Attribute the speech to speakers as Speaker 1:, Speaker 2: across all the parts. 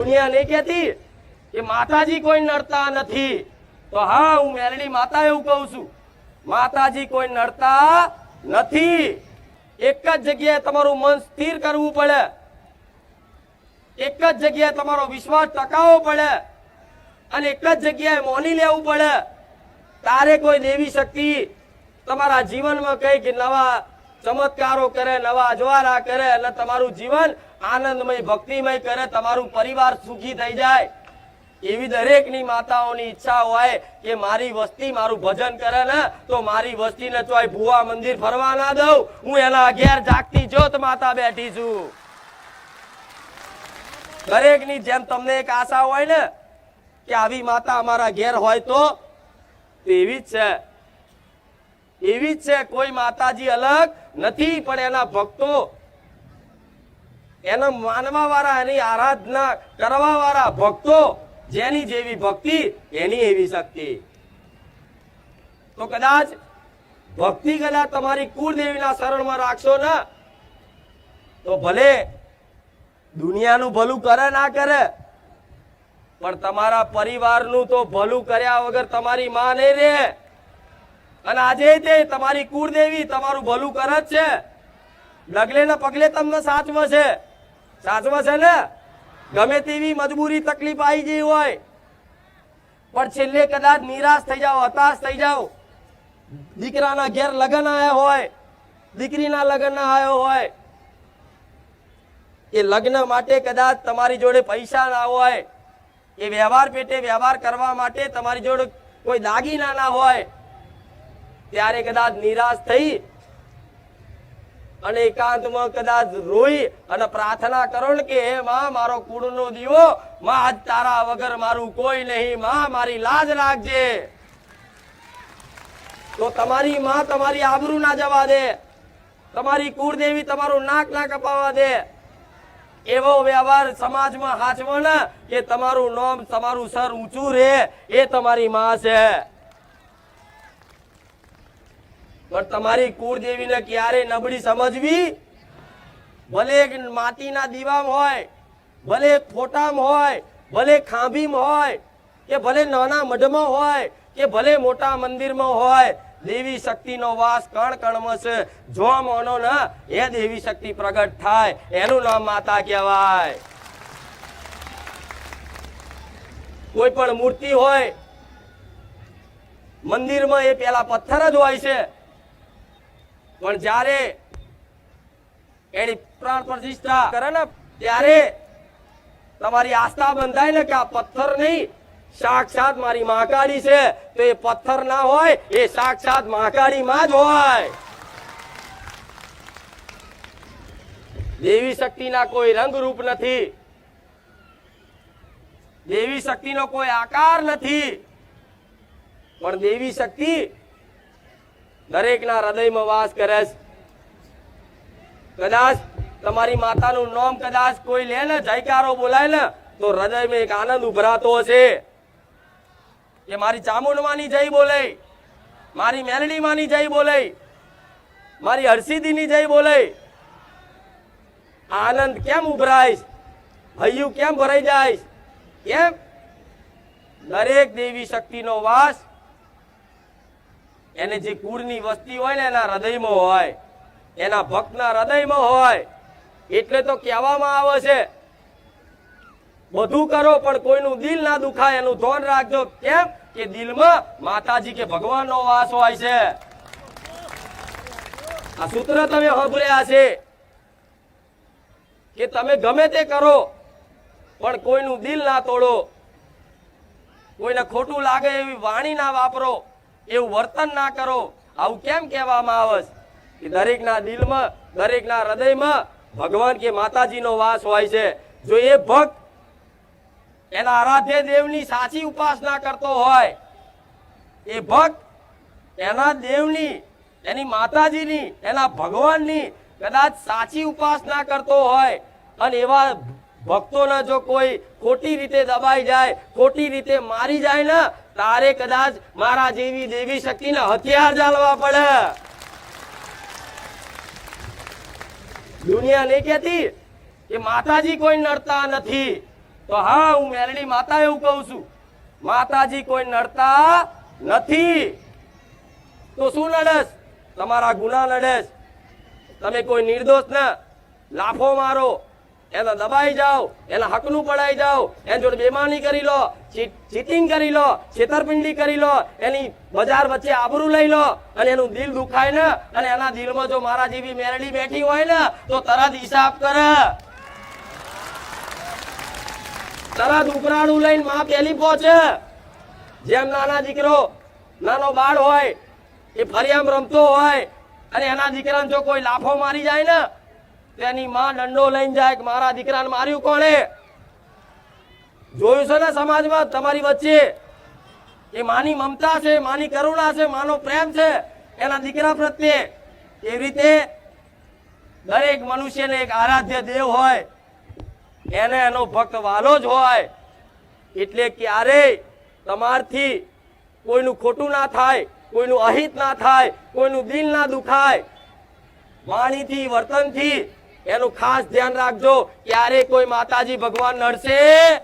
Speaker 1: દુનિયા નહીં કહેતી કે માતાજી કોઈ નડતા નથી. તો હા, હું મેલડી માતા એવું કહું છું. માતાજી કોઈ નડતા નથી. એક જ જગ્યાએ તમારું મન સ્થિર કરવું પડે. એક જ જગ્યાએ તમારો વિશ્વાસ ટકાવવો પડે. અને એક જ જગ્યાએ મોની લેવું પડે. તારે કોઈ દેવી શક્તિ તમારા જીવનમાં કંઈક નવા ચમત્કારો કરે, નવા અજવાળા કરે અને તમારું જીવન આનંદમય, ભક્તિમય કરે, તમારું પરિવાર સુખી થઈ જાય. એવી દરેકની માતાઓની ઈચ્છા હોય કે મારી વસ્તી મારું ભજન કરે ને, તો મારી વસ્તીને ચોય ભુવા મંદિર ફરવા ના દઉં. હું એના અગિયાર જાગતી જોત માતા બેઠી છું. દરેકની જેમ તમને એક આશા હોય ને, કે આવી માતા અમારા ઘેર હોય તો તો એવી જ છે. એવી જ છે, કોઈ માતાજી અલગ નથી, પણ એના ભક્તો એના માનવા વાળા એની આરાધના કરવા વાળા ભક્તો, જેની જેવી ભક્તિ, એની એવી શક્તિ. તો કદાચ ભક્તિ કદાચ તમારી કુળદેવીના શરણમાં રાખશો ને, તો ભલે દુનિયાનું ભલું કરે ના કરે, પણ તમારા પરિવારનું તો ભલું કર્યા વગર તમારી માં નહીં રહે. અને આજે તે તમારી કુળદેવી, તમારું ભલું કરે જ છે. ડગલે ને પગલે તમને સાચવે છે સાચવે છે ને? ગમે તેવી મજબૂરી તકલીફ આવી ગઈ હોય. પણ છેલ્લે કદાચ નિરાશ થઈ જાઓ, હતાશ થઈ જાઓ. દીકરાના ઘેર લગ્ન આવ્યા હોય, દીકરીના લગ્ન આવ્યો હોય. એ લગ્ન માટે કદાચ તમારી જોડે પૈસા ના હોય. એ વ્યવહાર પેટે વ્યવહાર કરવા માટે તમારી જોડે કોઈ દાગીના ના હોય. ત્યારે કદાચ નિરાશ થઈ અને એકાંતમાં કદાચ રોઈ અને પ્રાર્થના કરો કે, હે માં, મારો કુળનો દીવો, માં, આજ તારા વગર મારું કોઈ નહીં. માં, મારી લાજ રાખજે. તો તમારી માં તમારી આબરૂ ના જવા દે. તમારી કુળદેવી તમારું નાક ના કપાવા દે. એવો વ્યવહાર સમાજમાં હાચવો ને કે તમારું નામ, તમારું સર ઊંચું રહે એ તમારી માં છે. પણ તમારી કુળદેવીને ક્યારે નબળી સમજવી ભલે માટીના દીવામાં હોય, ભલે ફોટામ હોય, ભલે ખાંભીમ હોય, કે ભલે નાના મઢમાં હોય, કે ભલે મોટા મંદિરમાં હોય, દેવી શક્તિનો વાસ કણ કણમાં છે જો મોનો ન એ દેવી શક્તિ પ્રગટ થાય, એનું નામ માતા કહેવાય. કોઈ પણ મૂર્તિ હોય, મંદિરમાં એ પેલા પથ્થર જ હોય છે. પણ જ્યારે એની પ્રાણ પ્રતિષ્ઠા કરે ને, ત્યારે તમારી આસ્થા બંધાય ને કે આ પથ્થર નહીં, સાક્ષાત મારી મહાકાળી છે, તો એ પથ્થર ના હોય, એ સાક્ષાત મહાકાળી માં જ હોય. દેવી શક્તિના કોઈ રંગ રૂપ નથી. દેવી શક્તિનો કોઈ આકાર નથી. પણ દેવી શક્તિ દરેકના હૃદયમાં વાસ કરે છે. કદાચ તમારી માતાનું નામ કદાચ કોઈ લે ને, જયકારો બોલાય ને, તો હૃદયમાં એક આનંદ ઉભરાતો હશે. કે મારી ચામુંડમાની જય બોલે મારી મેલડી માની જય બોલે મારી હરસિદ્ધિની જય બોલે આનંદ કેમ ઉભરાય હૈયું કેમ ભરાઈ જાય કેમ? દરેક દેવી શક્તિનો વાસ એને જે કુળની વસ્તી હોય ને એના હૃદયમાં હોય, એના ભક્તના હૃદયમાં હોય, એટલે તો કહેવામાં આવે છે, બધું કરો પણ કોઈનું દિલ ના દુખાય, એનું ધ્યાન રાખજો. કેમ? કે દિલમાં માતાજી કે ભગવાનનો વાસ હોય છે. આ સૂત્ર તમે સાંભળ્યા છે કે તમે ગમે તે કરો, પણ કોઈનું દિલ ના તોડો. કોઈને ખોટું લાગે એવી વાણી ના વાપરો. એવું વર્તન ના કરો. આવું કેમ કહેવામાં આવે કે દરેકના દિલમાં, દરેકના હૃદયમાં ભગવાન કે માતાજીનો વાસ હોય છે. જો એ ભક્ત એના આરાધ્ય દેવની સાચી ઉપાસના કરતો હોય, એ ભક્ત એના દેવની, એની માતાજીની, એના ભગવાનની કદાચ સાચી ઉપાસના કરતો હોય, અને એવા ભક્તોને જો કોઈ ખોટી રીતે દબાઈ જાય, ખોટી રીતે મારી જાય ને તારે કદાચ મારા જેવી દેવી શક્તિને હથિયાર ચાલવા પડે. દુનિયા નહીં કહેતી કે માતાજી કોઈ નડતા નથી. તો હા, હું મેરડી માતા એવું કહું છું. માતાજી કોઈ નડતા નથી. તો શું નડસ? તમારા ગુના નડેશ તમે કોઈ નિર્દોષ ને લાફો મારો. એને દબાઈ જાઓ, એના હકનું પડાઈ જાઓ, એની જોડે બેમાની કરી લો ચીટિંગ કરી લો, છેતરપિંડી કરી લો, એની બજાર વચ્ચે આબરૂ લઈ લો, અને એનું દિલ દુખાય ને, અને એના દિલમાં જો મારા જેવી મેરડી બેઠી હોય ને, તો તરત હિસાબ કરે. તરત ઉપરાણું લઈને માં પેલી પહોંચે. જેમ નાના દીકરો, નાનો બાળ હોય, એ ફરિયામ રમતો હોય, અને એના દીકરાને જો કોઈ લાફો મારી જાય ને તો એની માં દંડો લઈને જાય કે મારા દીકરાને માર્યું કોણે? જોયું છે ને સમાજમાં તમારી વચ્ચે? એ માની મમતા છે, માની કરુણા છે, માનો પ્રેમ છે, એના દીકરા પ્રત્યે એવી રીતે દરેક મનુષ્યને એક આરાધ્ય દેવ હોય, એને એનો ભક્ત વાલો જ હોય, એટલે ક્યારેય તમારથી કોઈનું ખોટું ના થાય, કોઈનું અહિત ના થાય, કોઈનું દિલ ના દુખાય. વાણીથી, વર્તનથી એનું ખાસ ધ્યાન રાખજો, ક્યારે કોઈ માતાજી ભગવાન નડશે?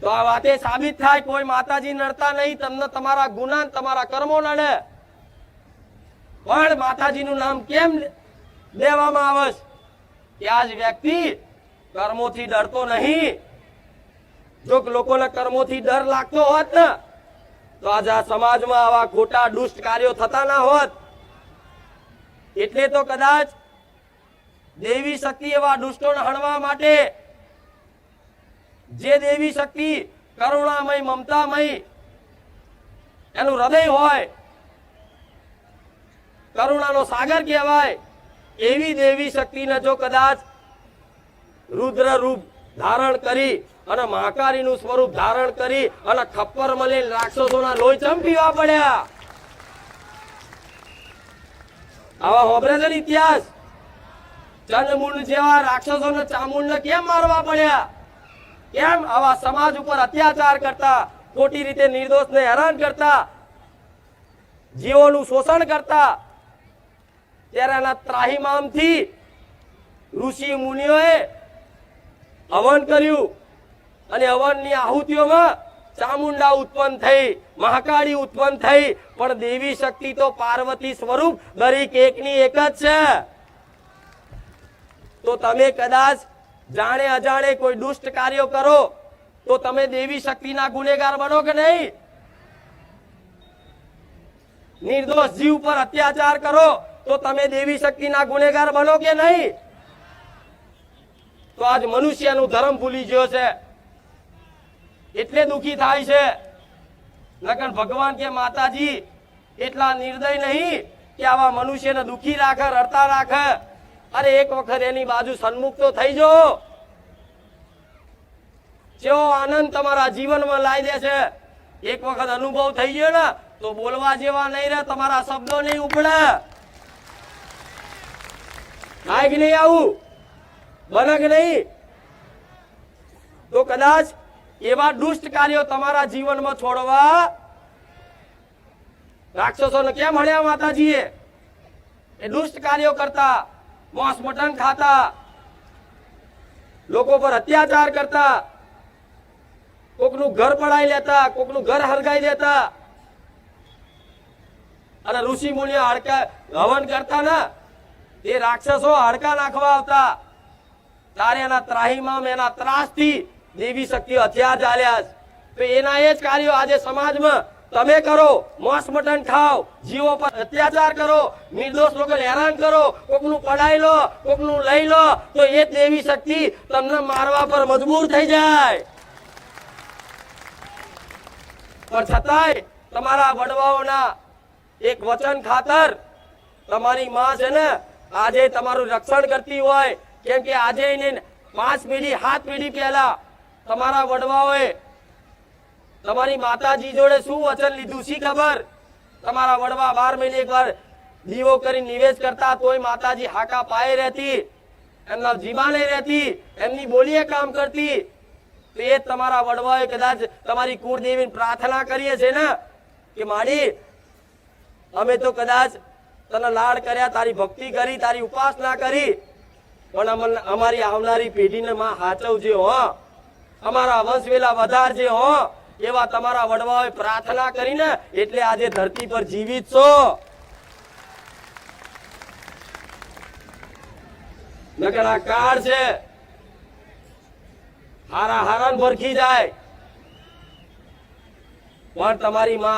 Speaker 1: તો આ વાતે સાબિત થાય, કોઈ માતાજી નડતા નહીં, તમને તમારા ગુના તમારા કર્મો નડે. પણ માતાજીનું નામ કેમ લેવામાં આવે? કે આજ વ્યક્તિ કર્મોથી ડરતો નહીં. જો લોકોને કર્મોથી ડર લાગતો હોત ને, તો આજે આ સમાજમાં આવા ખોટા દુષ્ટ કાર્યો થતા ના હોત. એટલે તો કદાચ દેવી શક્તિ એવા દુષ્ટોને હણવા માટે જે દેવી શક્તિ કરુણામય, મમતામય એનું હૃદય હોય, કરુણાનો સાગર કહેવાય, એવી દેવી શક્તિને જો કદાચ રુદ્ર રૂપ ધારણ કરી અને મહાકારીનું સ્વરૂપ ધારણ કરી અને ખપ્પર મળી રાક્ષસોના લોહી ચમ પીવા પડ્યા. આવા હોબરે ઇતિહાસ. ચંદ્રમુંડ જેવા રાક્ષસોને ચામુંડને કેમ મારવા પડ્યા? કેમ આવા સમાજ ઉપર અત્યાચાર કરતા, ખોટી રીતે નિર્દોષને હેરાન કરતા, જીવોનું શોષણ કરતા? ત્યારે એના ત્રાહિમામથી ઋષિ મુનિઓએ હવન કર્યું અને હવનની આહુતિઓમાં ચામુંડા ઉત્પન્ન થઈ, મહાકાળી ઉત્પન્ન થઈ, પણ દેવી શક્તિ તો પાર્વતી સ્વરૂપ દરેક એકની એક જ છે. તો તમે કદાચ જાણે અજાણે કોઈ દુષ્ટ કાર્યો કરો, તો તમે દેવી શક્તિના ગુનેગાર બનો કે નહીં? નિર્દોષ જીવ પર અત્યાચાર કરો, તો તમે દેવી શક્તિના ગુનેગાર બનો કે નહીં? તો આજ મનુષ્યનું ધર્મ ભૂલી ગયો છે. એટલે દુઃખી થાય છે. નકર ભગવાન કે માતાજી, એટલા નિર્દય નહીં કે આવા મનુષ્યને દુઃખી રાખે, રડતા રાખે. અરે એક વખત એની બાજુ સન્મુખ તો થઈ જો. જેવો આનંદ તમારા જીવનમાં લાવી દે છે. એક વખત અનુભવ થઈ ગયો ને, તો બોલવા જેવા નહીં રહે, તમારા શબ્દો નહીં ઉપડે. થાય કે નહીં આવું બને કે નહીં. તો કદાચ એવા દુષ્ટ કાર્યો તમારા જીવનમાં છોડવા રાક્ષસોને કેમ હણ્યા માતાજીએ? એ દુષ્ટ કાર્યો કરતા, માંસ મટન ખાતા, લોકો પર અત્યાચાર કરતા, કોકનું ઘર પડાઈ લેતા, કોકનું ઘર હરગાઈ લેતા અને ઋષિ મુનિઓ હડકા હવન કરતા ને તે રાક્ષસો હાડકા નાખવા આવતા. તારે એના ત્રાહીમાં એના ત્રાસથી દેવી શક્તિ હથિયાર ચાલ્યા તો એના એ જ કાર્યો આજે સમાજમાં તમે કરો, મોસ મટન ખાઓ, જીવો પર અત્યાચાર કરો, નિર્દોષ લોકોને હેરાન કરો, કોકનું પડાઈ લો, કોકનું લઈ લો, તો એ દેવી શક્તિ તમને મારવા પર મજબૂર થઈ જાય. પણ છતાંય તમારા વડવાઓના એક વચન ખાતર તમારી માં છે ને, આજે તમારું રક્ષણ કરતી હોય, કેમ કે આજે એને પાંચ પેઢી, સાત પેઢી પહેલા તમારા વડવાઓએ તમારી માતાજી જોડે શું વચન લીધું શી ખબર? તમારા વડવા બાર મહિને એકવાર દીવો કરી નિવેશ કરતા તોય માતાજી હાકા પાયે રહેતી, એમના જીમાને રહેતી, એમની બોલીએ કામ કરતી. તો એ તમારા વડવાએ કદાચ તમારી કુળદેવીને પ્રાર્થના કરીએ છે ને? કે માડી, અમે તો કદાચ તને લાડ કર્યા, તારી ભક્તિ કરી, તારી ઉપાસના કરી, પણ અમારી આવનારી પેઢીને માં હાચવજે હો. અમારા વંશવેલા વધારજે હો. એવા તમારા વડવાઓએ પ્રાર્થના કરીને એટલે આજે ધરતી પર જીવિત છો. નકર કાળ છે. હારા હારણ ભરખી જાય. પણ તમારી માં